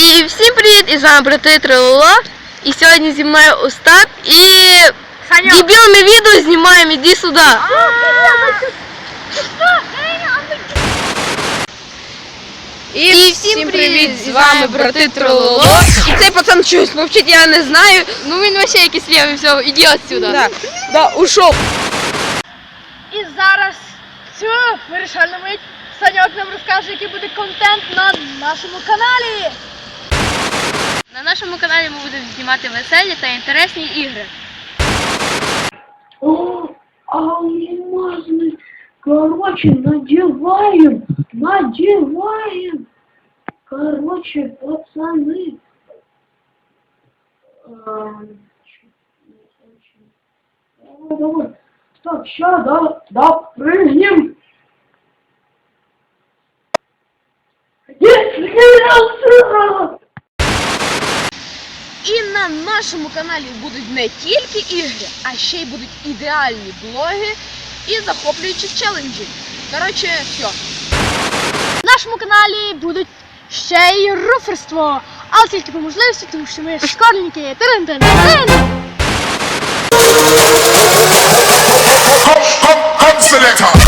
І всім привіт! І з вами брати Трилоло. І сьогодні зі мною Остап і Саня. дебілами відео знімаємо, іди сюди. І, всім привіт! З вами брати Трилоло. І цей пацан щось мовчить, я не знаю. Ну він вообще якийсь лівий, все, іди отсюда. Да, да, ушов. І зараз цю вирішальну мить Саньок нам розкаже, який буде контент на нашому каналі. На нашому каналі ми будемо знімати веселі та інтересні ігри. О, алмазный. Короче, надеваем, надеваем. Короче, пацаны. Ам, чё- Давай, давай. Так, ща, да, да, прыгнем. Есть, сразу. І на нашому каналі будуть не тільки ігри, а ще й будуть ідеальні блоги і захоплюючі челенджі. Коротше, все. На нашому каналі будуть ще й руферство. Але тільки по можливості, тому що ми школьники. Тирин-тирин-тирин! Hop, hop, hop, selector.